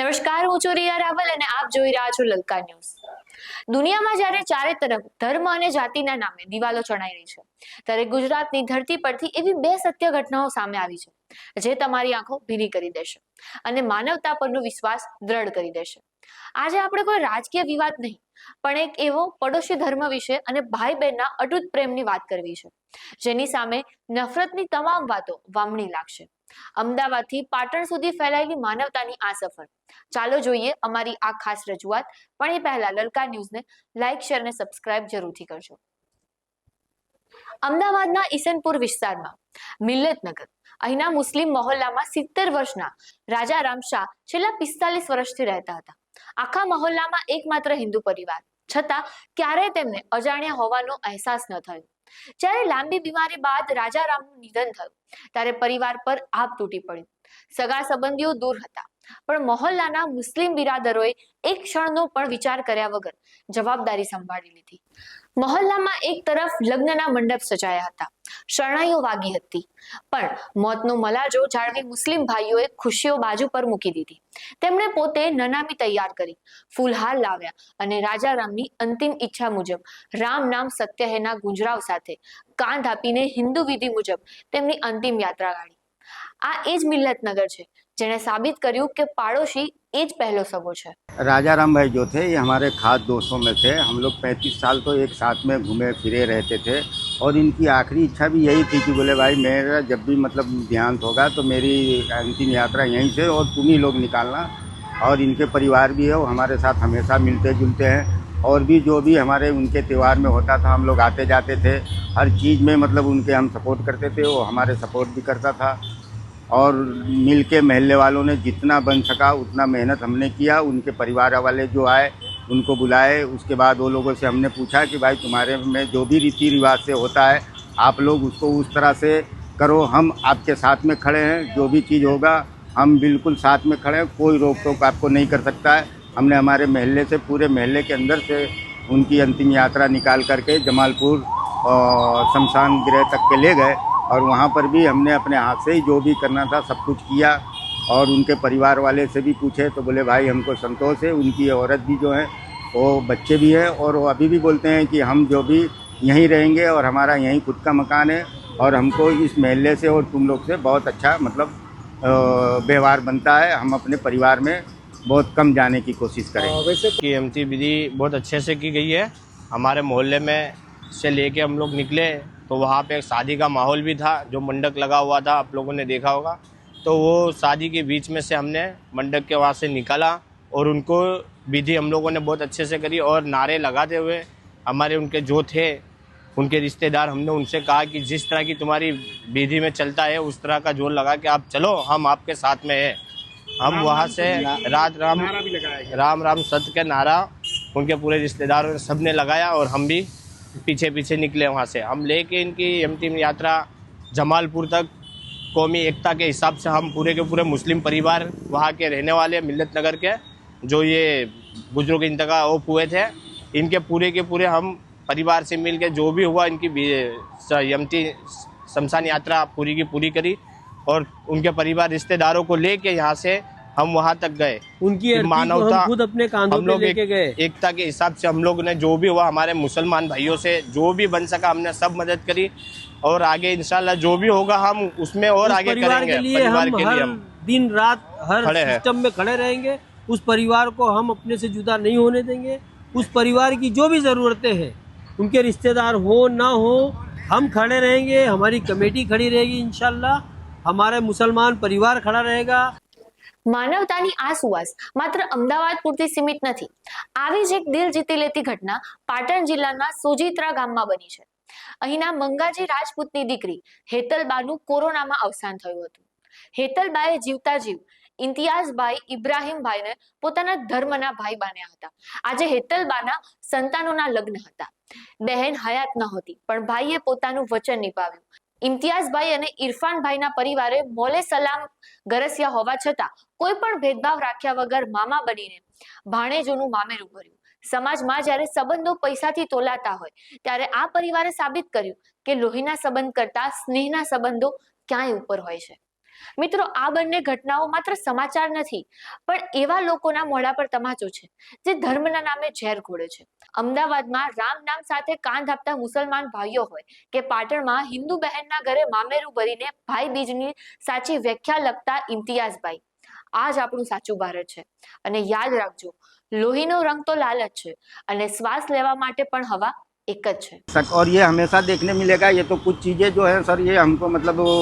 હું છું રિયા રાવલ અને આપ જોઈ રહ્યા છો લલકા ન્યૂઝ. દુનિયામાં જ્યારે ચારે તરફ ધર્મ અને જાતિના નામે દિવાલો ચણાઈ રહી છે, ત્યારે ગુજરાતની ધરતી પરથી એવી બે સત્ય ઘટનાઓ સામે આવી છે, જે તમારી આંખો ભીની કરી દેશે અને માનવતા પરનો વિશ્વાસ દ્રઢ કરી દેશે. આજે આપણે કોઈ રાજકીય વિવાદ નહીં, પણ એક એવો પડોશી ધર્મ વિશે અને ભાઈ બહેનના અટૂટ પ્રેમની વાત કરવી છે, જેની સામે નફરતની તમામ વાતો વામણી લાગશે. અમદાવાદથી પાટણ સુધી ફેલાયેલી માનવતાની આ સફર. ચાલો જોઈએ અમારી આ ખાસ રજૂઆત. પણ એ પહેલા લલકા ન્યૂઝને લાઇક, શેર અને સબસ્ક્રાઇબ જરૂરથી કરજો. અમદાવાદના ઈસનપુર વિસ્તારમાં મિલ્લતનગર, અહીંના મુસ્લિમ મહોલ્લામાં સિત્તેર વર્ષના રાજારામ શાહ છેલ્લા પિસ્તાલીસ વર્ષથી રહેતા હતા. આખા મહોલ્લામાં એકમાત્ર હિન્દુ પરિવાર. છતાં ક્યારેય તેમને અજાણ્યા હોવાનો અહેસાસ ન થયો. જ્યારે લાંબી બીમારી બાદ રાજારામનું નિધન થયું, ત્યારે પરિવાર પર આપ તૂટી પડ્યું સગા સંબંધીઓ દૂર હતા. પણ મહોલ્લાના મુસ્લિમ બિરાદરોએ એક ક્ષણનો પણ વિચાર કર્યા વગર જવાબદારી સંભાળી લીધી. મહોલ્લામાં એક તરફ લગ્નના મંડપ સજાયા હતા. શરણાઈઓ વાગી હતી. પણ મોતનો મલાજો જાળવી મુસ્લિમ ભાઈઓએ ખુશીઓ બાજુ પર મૂકી દીધી. તેમણે પોતે નનામી તૈયાર કરી, ફૂલહાર લાવ્યા અને રાજા રામની અંતિમ ઈચ્છા મુજબ રામ નામ સત્ય હેના ગુંજરાવ સાથે કાંધ આપીને હિન્દુ વિધિ મુજબ તેમની અંતિમ યાત્રા કાઢી આ એ જ મિલ્લતનગર છે જેણે સાબિત કર્યું કે પાડોશી એ જ પહેલો સગો છે राजा राम भाई जो थे ये हमारे खास दोस्तों में थे हम लोग पैंतीस साल तो एक साथ में घूमे फिरे रहते थे और इनकी आखिरी इच्छा भी यही थी कि बोले भाई मेरा जब भी मतलब देहांत होगा तो मेरी अंतिम यात्रा यहीं से और तुम ही लोग निकालना और इनके परिवार भी है वो हमारे साथ हमेशा मिलते जुलते हैं और भी जो भी हमारे उनके त्यौहार में होता था हम लोग आते जाते थे हर चीज़ में मतलब उनके हम सपोर्ट करते थे वो हमारे सपोर्ट भी करता था और मिल के महल्ले वालों ने जितना बन सका, उतना मेहनत हमने किया, उनके परिवार वाले जो आए, उनको बुलाए। उसके बाद वो लोगों से हमने पूछा कि भाई तुम्हारे में जो भी रीति रिवाज से होता है, आप लोग उसको उस तरह से करो। हम आपके साथ में खड़े हैं, जो भी चीज़ होगा, हम बिल्कुल साथ में खड़े हैं, कोई रोक टोक आपको नहीं कर सकता है। हमने हमारे महल्ले से, पूरे महल्ले के अंदर से उनकी अंतिम यात्रा निकाल करके जमालपुर शमशान गृह तक के ले गए। और वहाँ पर भी हमने अपने हाथ से ही जो भी करना था, सब कुछ किया और उनके परिवार वाले से भी पूछे तो बोले, भाई, हमको संतोष है, उनकी औरत भी जो है, वो बच्चे भी हैं और वो अभी भी बोलते हैं कि हम जो भी यहीं रहेंगे और हमारा यहीं खुद का मकान है और हमको इस महल्ले से और तुम लोग से बहुत अच्छा मतलब व्यवहार बनता है। हम अपने परिवार में बहुत कम जाने की कोशिश करेंगे वैसे की एमती विधि बहुत अच्छे से की गई है। हमारे मोहल्ले में से लेके हम लोग निकले तो वहाँ पे एक शादी का माहौल भी था जो मंडप लगा हुआ था आप लोगों ने देखा होगा। तो वो शादी के बीच में से हमने मंडप के वहाँ से निकाला और उनको विधि हम लोगों ने बहुत अच्छे से करी और नारे लगाते हुए हमारे उनके जो थे उनके रिश्तेदार हमने उनसे कहा कि जिस तरह की तुम्हारी विधि में चलता है उस तरह का ज़ोर लगा कि आप चलो हम आपके साथ में हैं। हम वहाँ से रात राम राम राम सत्य के नारा उनके पूरे रिश्तेदारों ने सबने लगाया और हम भी पीछे पीछे निकले वहाँ से। हम लेके इनकी अंतिम यात्रा जमालपुर तक, कौमी एकता के हिसाब से हम पूरे के पूरे मुस्लिम परिवार वहाँ के रहने वाले मिल्लत नगर के, जो ये बुज़ुर्ग इंतका ओप हुए थे। इनके पूरे के पूरे हम परिवार से मिल के जो भी हुआ, इनकी यमती शमशान यात्रा पूरी की पूरी करी और उनके परिवार रिश्तेदारों को लेके यहाँ से हम वहाँ तक गए। उनकी मानवता खुद अपने कांधों हम पे लेके एक, गए। एकता के हिसाब से हम लोग ने जो भी हुआ हमारे मुसलमान भाइयों से जो भी बन सका हमने सब मदद करी। और आगे इंशाल्लाह जो भी होगा हम उसमें और उस आगे परिवार करेंगे। के लिए परिवार हम के लिए हम दिन रात हर सिस्टम में खड़े रहेंगे। उस परिवार को हम अपने से जुदा नहीं होने देंगे। उस परिवार की जो भी ज़रूरतें हैं उनके रिश्तेदार हो ना हो हम खड़े रहेंगे। हमारी कमेटी खड़ी रहेगी इंशाल्लाह। हमारे मुसलमान परिवार खड़ा रहेगा। માનવતાની આ સુવાસ માત્ર અમદાવાદ પૂરતી સીમિત નથી. આવી જ એક દિલ જીતી લેતી ઘટના પાટણ જિલ્લાના સોજિત્રા ગામમાં બની છે. અહીંના મંગાજી રાજપૂતની દીકરી હેતલબાનું કોરોનામાં અવસાન થયું હતું. હેતલબાએ જીવતા જીવ ઇમ્તિયાઝભાઈ ઇબ્રાહીમભાઈને પોતાના ધર્મના ભાઈ બાન્યા હતા. આજે હેતલબાના સંતાનોના લગ્ન હતા. બહેન હયાત નહોતી, પણ ભાઈએ પોતાનું વચન નિભાવ્યું. ઇમ્તિયાઝભાઈ અને ઇરફાનભાઈના પરિવારે મોલે સલામ ગરસ્યા હોવા છતાં કોઈ પણ ભેદભાવ રાખ્યા વગર મામા બનીને ભાણેજોનું મામેરું ભર્યું. સમાજમાં જ્યારે સંબંધો પૈસાથી તોલાતા હોય, ત્યારે આ પરિવારે સાબિત કર્યું કે લોહીના સંબંધ કરતા સ્નેહના સંબંધો ક્યાંય ઉપર હોય છે. મિત્રો આ બંને ઘટનાઓ માત્ર સમાચાર નથી પણ એવા લોકોના મોઢા પર તમાચો છે જે ધર્મના નામે ઝેર ઘોળે છે અમદાવાદમાં રામ નામ સાથે કાન ધાપતા મુસલમાન ભાઈઓ હોય કે પાટણમાં હિન્દુ બહેનના ઘરે મામેરું ભરીને ભાઈ બીજની સાચી વ્યાખ્યા લખતા ઇમ્તિયાઝભાઈ આ જ આપણું સાચું ભારત છે અને યાદ રાખજો લોહીનો રંગ તો લાલ જ છે અને શ્વાસ લેવા માટે પણ હવા એક જ છે सक और ये हमेशा देखने मिलेगा ये तो कुछ चीज़ें जो है सर ये हमको मतलब वो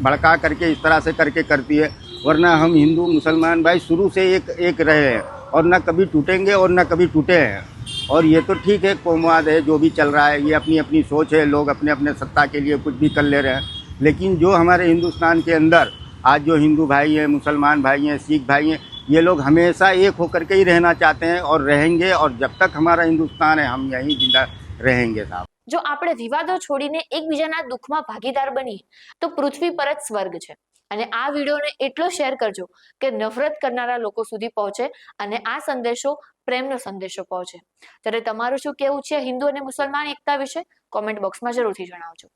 भड़का करके इस तरह से करके करती है, वरना हम हिंदू, मुसलमान भाई शुरू से एक एक रहे हैं और ना कभी टूटेंगे और ना कभी टूटे हैं। और ये तो ठीक है, कोमवाद है, जो भी चल रहा है, ये अपनी अपनी सोच है, लोग अपने अपने सत्ता के लिए कुछ भी कर ले रहे हैं। लेकिन जो हमारे हिंदुस्तान के अंदर आज जो हिंदू भाई हैं, मुसलमान भाई हैं, सिख भाई हैं, ये लोग हमेशा एक होकर के ही रहना चाहते हैं और रहेंगे और जब तक हमारा हिंदुस्तान है, हम यहीं ज़िंदा रहेंगे साहब। જો આપણે વિવાદો છોડીને એકબીજાના દુઃખમાં ભાગીદાર બનીએ, તો પૃથ્વી પર જ સ્વર્ગ છે. અને આ વિડીયોને એટલો શેર કરજો કે નફરત કરનારા લોકો સુધી પહોંચે અને આ સંદેશો પ્રેમનો સંદેશો પહોંચે. ત્યારે તમારું શું કેવું છે હિન્દુ અને મુસલમાન એકતા વિશે? કોમેન્ટ બોક્સમાં જરૂરથી જણાવજો.